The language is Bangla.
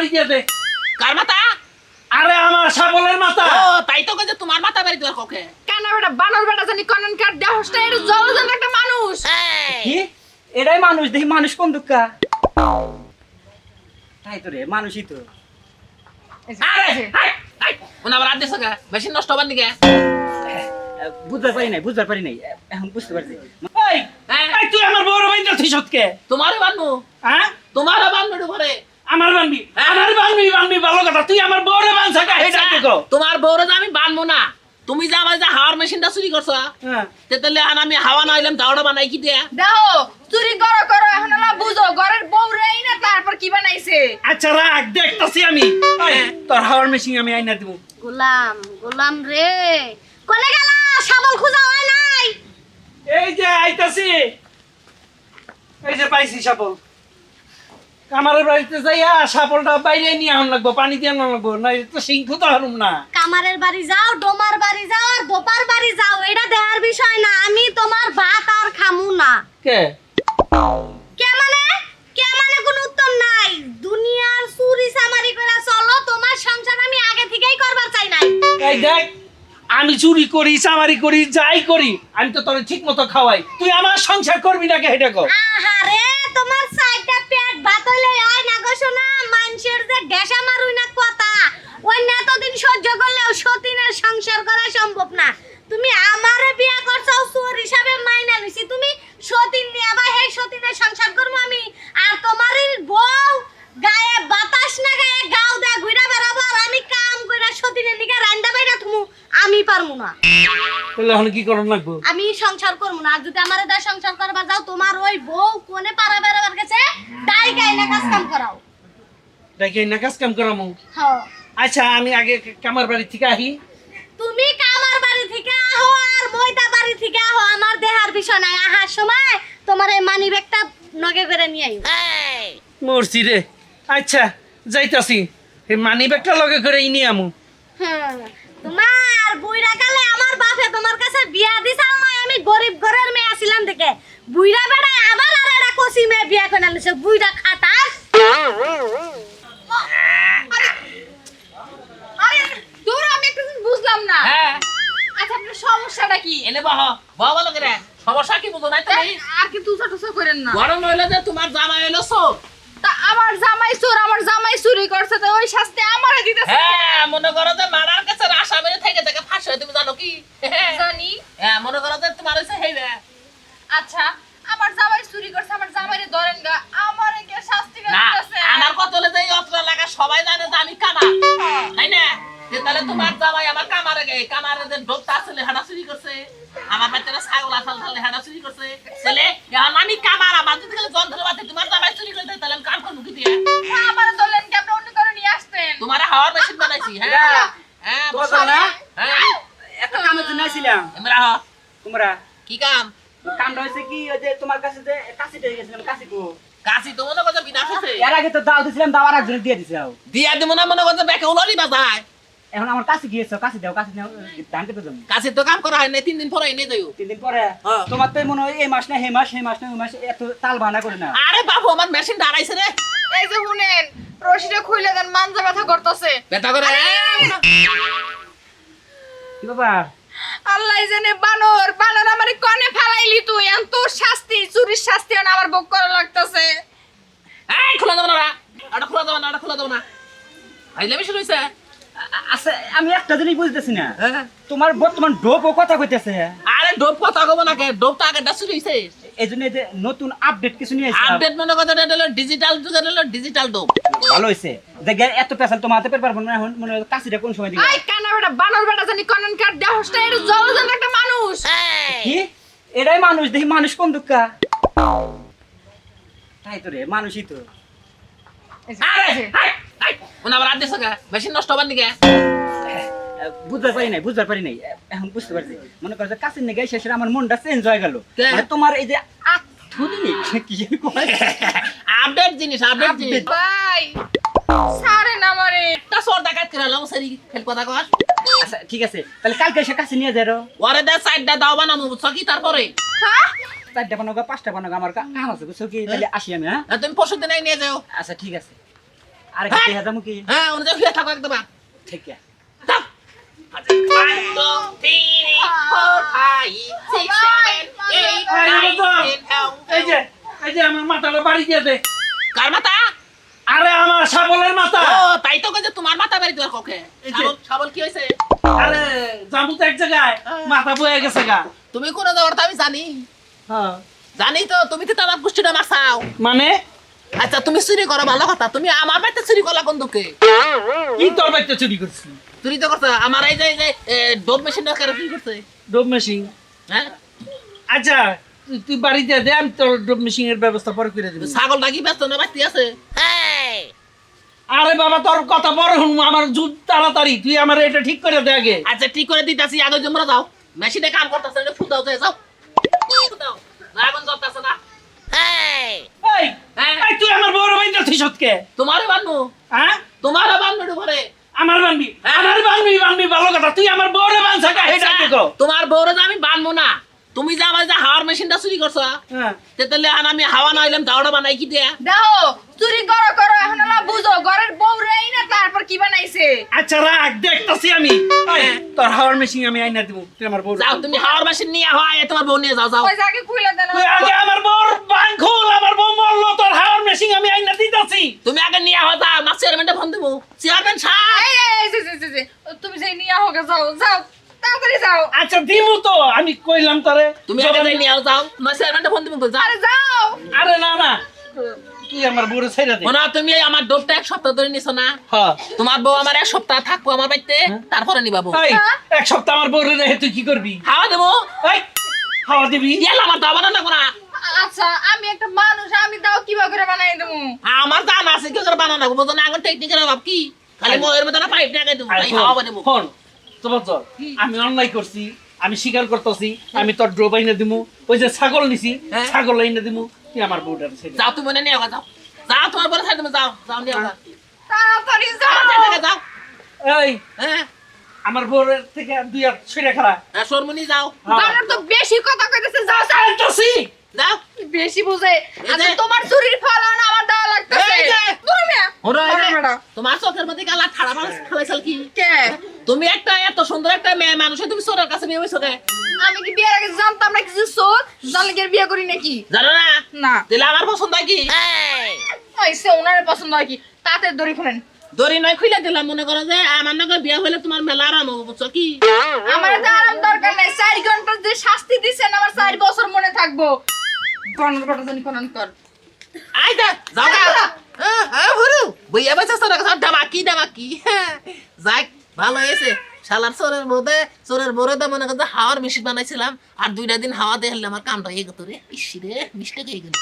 বাড়ি দিয়ে দে। কার মাথা আরে আমার সাবলের মাথা ও তাই তো কইছে তোমার মাথা বাড়ি দেওয়ার ককে কানা বেটা? বানর বেটা জানি কনন কার দেহসটা এটা জলজন একটা মানুষ। কি? এটাই মানুষ দেখি মানুষ কোন দুঃখা তাই তো রে মানুষই তো। আরে হাই হাই। ওনা আবার আদেশ বেশি নষ্ট হবার দিকে? বুঝতে পারি নাই বুঝতে পারি নাই। এখন বুঝতে পারছি। হ্যাঁ। এই, তুই আমার বড় বাইন্দা তুই সৎকে? তোমারে বানু। হ্যাঁ? তোমারে বানু ঘরে আমার বানবি। হ্যাঁ। আমার বানবি বানবি ভালো কথা। তুই আমার বড় বানছা কা হেডা দেখো। তোমার বউরে যে আমি বানবো না। তুমি যে আমার যে হাওয়ার মেশিনটা চুরি করছ হ্যাঁ। তেতালে আর আমি হাওয়া না হইলাম দাওড়া বানাই কি দিয়া? দেখো চুরি করো করো এখন না বুঝো ঘরের বউ রেই না তারপর কি বানাইছে? আচ্ছা রাখ দেখতাছি আমি। এই, তোর হাওয়ার মেশিন আমি আইনা দিব। গোলাম গোলাম রে। কোনে গেলা শাবল খুঁজা হয় নাই। এই যে আইতাছি। এই যে পাইছি সাপল কামারের বাড়িতে যাইয়া সাপলটা বাইরে নিয়ে আন লাগবো পানি দিয়ে আনা লাগবো না তো সিংহ তো হারুম না। কামারের বাড়ি যাও ডোমার বাড়ি যাও আর দোপার বাড়ি যাও এটা দেহার বিষয় না আমি তোমার ভাত আর খামু না। কে? কে মানে? কে মানে কোনো উত্তর নাই। দুনিয়ার চুরি চামারি করে চলো তোমার সংসার আমি আগে থেকেই করবার চাই নাই। এই দেখ আমি চুরি করি চামারি করি যাই করি আমি তো তোর ঠিক মতো খাওয়াই। তুই আমার সংসার করবি নাকি হেঁটে কর? আহারে তোমার সাইডটা পেট ভাত হইলে হয় না গো শোনা মানুষের যে গ্যাসা মারুই না কথা। অন্য এতদিন সহ্য করলেও সতীনের সংসার করা সম্ভব না। তুমি আমারে বিয়া করছ, চোর হিসাবে মাইনা লইছি তুমি সতীন নিয়ে বা হে সতীনের সংসার করব আমি। আর তোমারই বউ গায়ে বাতাস না গায়ে গাও দা ঘুরা বেড়াবো। আর আমি কাম কইরা সতীনের নিকে রান্ডা বাইরা থুমু। আমি পারমু না। তাহলে এখন কি লাগবো? আমি সংসার করব না। আর যদি আমার দা সংসার করবার যাও তোমার ওই বউ কোনে পাড়া বেড়াবার গেছে তাই গাইনা কাজ কাম করাও। দেখে না কাজ কাম করামু? হ্যাঁ। আচ্ছা আমি আগে কামার বাড়ি থেকে আহি। তুমি কামার বাড়ি থেকে আহো আর ময়দা বাড়ি থেকে আহো। আমার দেহার বিষয় নাই। আহার সময় তোমার এই মানি ব্যাগটা নগে করে নিয়ে আইও। মরছি রে। আচ্ছা যাইতাছি। এই মানি ব্যাগটা লগে করে ইনি আমু। হ্যাঁ, তোমার বুইরা কালে বাপে তোমার কাছে বিয়া দিছাল না আমি গরিব ঘরের মেয়ে ছিলাম দেখে। বুইরা বেড়া আবার আর একটা কষি মেয়ে বিয়া করে আনছে বুইরা খাটাস। আরে দূর আমি একটু বুঝলাম না। হ্যাঁ। আচ্ছা আপনার সমস্যাটা কি? এনে বাহ বাহ ভালো করে সমস্যা কি বুঝো নাই তুমি? আর কি তুসা টুসা করেন না। গরম হইলে যে তোমার জামাই হইল সব তা আমার জামাই চোর আমার জামাই চুরি করছে তো ওই শাস্তি আমারে দিতেছে। হ্যাঁ মনে করো যে মারার কাছে থেকে থেকে ফাঁস হয় তুমি জানো কি? হ্যাঁ মনে করো যে তোমার হইছে হেইবে আচ্ছা আমার জামাই চুরি করছে আমার জামাইরে ধরেন গা আমারে কে শাস্তি না দিতেছে? আমার হলে যে অত্র লাগা সবাই জানে যে আমি কামা তাই না? যে তাহলে তোমার জামাই আমার কামারে গে কামারে যে ডোকটা আসলে হাডা চুরি করছে। আমার বাচ্চারা ছাগল আসল তাহলে হাডা চুরি করছে। ছেলে এখন আমি কামার আমার যদি খালি যন্ত্র বাতে তোমার জামাই চুরি করতে তাহলে আমি কাম করব কি দিয়ে আমারে ধরলেন কি আপনি অন্য কারও নিয়ে আসতেন? তোমার হাওয়ার মেশিন বানাইছি হ্যাঁ। হ্যাঁ জানো না? হ। তোমরা? কি কাম? কামটা হয়েছে কি? ওই যে তোমার কাছে যে কাশিটা হয়ে গেছিলাম কাশি কো কাশি তো মনে করছে বিনা হয়েছে এর আগে তো দাও দিছিলাম দাও আর একজনের দিয়ে দিছে দিয়া দিব না মনে করছে ব্যাকে উলরি বাজায়? এখন আমার কাছে গিয়েছো কাশি দাও কাশি দাও ধান কেটে দেবো। কাশি তো কাম করা হয় না তিন দিন পরে এনে দেও তিন দিন পরে। তোমার তো মনে হয় এই মাস না মাস এই মাস না ওই মাস এত তাল বানা করে না। আরে বাবু আমার মেশিন দাঁড়াইছে রে। এই যে শুনেন রশিটা খুইলে দেন মানজা ব্যথা করতেছে। বেটা করে? কি বাবা আল্লাহ জানে বানর বানর আমারে কনে ফালাইলি তুই? আন তোর শাস্তি চুরির শাস্তি আন আমার ভোগ করা লাগতেছে। এই খোলা দেবো না আটা খোলা দেবো না আটা খোলা দেবো না। আইলে বেশি রয়েছে আচ্ছা আমি একটা জিনিস বুঝতেছি না। হ্যাঁ। তোমার বর্তমান ডোপ ও কথা কইতেছে। আরে ডোপ কথা কব না কে? ডোপ তো আগে ডাসু রইছে। এই জন্য যে নতুন আপডেট কিছু নিয়ে এসেছে আপডেট মনে কথা এটা হলো ডিজিটাল যুগের হলো ডিজিটাল ডোপ ভালো হয়েছে যে গে- এত পেশাল তোমার হাতে পের পারব না এখন মনে হয় কাশিটা কোন সময় দিবে? আই কানা বেটা বানর বেটা জানি কনন কার দেহসটা এটা জলজন একটা মানুষ। কি? এটাই মানুষ দেখি মানুষ কোন দুঃখা? তাই তো রে মানুষই তো। আরে হাই হাই ওনা আদেশ কে? মেশিন নষ্ট হবার দিকে। বুঝতে পারি নাই বুঝতে পারি নাই। এখন বুঝতে পারছি। মনে করো যে কাছের নিয়ে শেষে আমার মনটা চেঞ্জ হয়ে গেল? মানে তোমার এই যে? আপডেট জিনিস আপডেট জিনিস। ভাই সারে না মারে একটা সর দেখাত করে লাম সারি খেল কথা কর আচ্ছা ঠিক আছে। তাহলে কালকে এসে কাছে নিয়ে যারো ওরে দে সাইডটা দাও বানামু তারপরে? হ্যাঁ? চারটা বানাগা পাঁচটা বানাগা আমার কাম আছে বুঝছ কি? তাহলে আসি আমি হ্যাঁ? আর তুমি পরশু দিন নিয়ে যাও। আচ্ছা ঠিক আছে। আর হ্যাঁ? কি? হ্যাঁ ওনে যে শুয়ে থাকো একদম ঠিক আছে। কার মাথা? আরে আমার সাবলের মাথা। ও তাই তো কইছে তোমার মাথা বাড়ি দেওয়ার ককে এই যে- সাবল সাবল কি হয়েছে আরে যাব তো এক জায়গায় মাথা বয়ে গেছে গা। তুমি কোন আমি জানি। হ্যাঁ। জানি তো তুমি তো তোমার গোষ্ঠীটা মারছাও। মানে? আচ্ছা তুমি চুরি করো ভালো কথা। তুমি আমার বাড়িতে চুরি করলা কোন দুঃখে কি তোর বাড়িতে চুরি করছি। চুরি তো করছ আমার এই যে এই যে এ, ডোব মেশিনটা কেন চুরি করছে? ডোব মেশিন হ্যাঁ? আচ্ছা তুই- তুই বাড়িতে দে আমি তোর ডোব মেশিন এর ব্যবস্থা পরে করে দিবি। ছাগল নাকি ব্যস্ত না বাড়তি আছে। আরে বাবা তোর কথা বড় হুন আমার জুত তাড়াতাড়ি তুই আমার এটা ঠিক করে দে আগে। আচ্ছা ঠিক করে দিতেছি আগে তোমরা যাও। মেশিনে কাম করতেছে এটা ফুল দাও যাও। আগুন জ্বলতেছে না। এই হ্যাঁ। এই তুই আমার বড় ভাইটা তুই সৎকে তোমারে বানু হ্যাঁ? তোমারে বানু ঘরে। আমার বানবি হ্যাঁ। আমার বানবি বানবি ভালো কথা। তুই আমার বড় বানছা কা এটা দেখো তোমার বউরে আমি বানবো না। তুমি যে আমার যে হাওয়ার মেশিনটা চুরি করছ হ্যাঁ। তেতালে আর আমি হাওয়া না হইলাম দাওড়া বানাই কি দিয়া? দেখো চুরি করো করো এখন হলো বুঝো ঘরের বউ রেই না তারপর কি বানাইছে? আচ্ছা রাখ দেখতাছি আমি। এই, তোর হাওয়ার মেশিন আমি আইনা দিব তুই আমার বড় যাও তুমি হাওয়ার মেশিন নিয়ে হয় তোমার বউ নিয়ে যাও যাও। পয়সা আগে খুলে দেন তুই আগে আমার বড় বান খোল আমার বউ মরলো তোর হাওয়ার মেশিন আমি তুমি? আগে নিয়ে হও যাও না চেয়ারম্যানটা ফোন দেবো। চেয়ারম্যান সাহেব! এই, এই, এই, জি, জি, জি, জি। তুমি সেই নিয়ে হোক যাও যাও তাড়াতাড়ি যাও। আচ্ছা দিমু তো আমি কইলাম তোরে। তুমি আগে যাই নিয়ে যাও। না চেয়ারম্যানটা ফোন দেবো যাও। আরে যাও! আরে না না তুই আমার বড় ছেড়ে দে। তুমি আমার ডোবটা এক সপ্তাহ ধরে নিছো না? হ্যাঁ। তোমার বউ আমার এক সপ্তাহ থাকব আমার বাড়িতে তারপরে নিবা বউ। এক সপ্তাহ আমার বউরে রেখে তুই কি করবি? হাওয়া দেবো। এই হাওয়া দিবি? আমার না আচ্ছা আমি একটা মানুষ আমি দাও কীভাবে করে বানাই দেবো? আমার জান আছে কি করে বানানো বুঝো না এখন টেকনিকের অভাব কি? খালি ময়ের মধ্যে পাইপ দেবো আরে তাই হাওয়া বানাবো শোন, তোমার চল, আমি অন্যায় করছি আমি স্বীকার করতেছি আমি তোর ড্রপ আইনে দিমু। ওই যে ছাগল নিছি হ্যাঁ। ছাগল আইনে দিমু তুই আমার বউটার। যাও তুমি মনে নিয়ে যাও। যাও তোমার বলে সাইড যাও যাও নিয়ে যাও। তাড়াতাড়ি যাও। আমার যাও। এই হ্যাঁ। আমার বউরের থেকে দুই হাত ছেড়ে হ্যাঁ, সরমনি যাও। বানর তো বেশি কথা কইতেছে যাও যাও। বেশি বুঝে। আচ্ছা তোমার চুরির ফল না আমার দেওয়া লাগতেছে? এই যে- দূর মিয়া। ওরা এই যে- ওরে। বেটা। তোমার চোখের মধ্যে গালা ঠাড়া মারা ফেলাইছিল কি? কে? তুমি একটা এত সুন্দর একটা মেয়ে মানুষ তুমি সোনার কাছে বিয়ে হয়েছো কে? আমি কি বিয়ের আগে জানতাম না কিছু সোর জানলে কি বিয়ে করি নাকি? জানো না? না। তাহলে আমার পছন্দ হয় কি? ওই সে ওনার পছন্দ হয় কি? তাতে দড়ি খুলেন। দড়ি নয় খুলে দিলাম মনে করো যে আমার নাকি বিয়ে হইলে তোমার মেলা আরাম হব বুঝছ কি? আমার আরাম দরকার নাই। চার ঘণ্টা যে শাস্তি দিছেন আমার চার বছর মনে থাকব। বানর বেটা জানি কোন কর। আই যা যাও হ্যাঁ, হ্যাঁ, ভুরু। বইয়া বেঁচে সোনার কাছে ডামাকি ডামাকি হ্যাঁ, যাক ভালো হয়েছে। শালার চোরের বোধে চোরের বোরে মনে করছে হাওয়ার মেশিন বানাইছিলাম আর দুইটা দিন হাওয়া দেখলে আমার কামটা হয়ে গেত রে। ইসি রে মিষ্টি হয়ে গেল।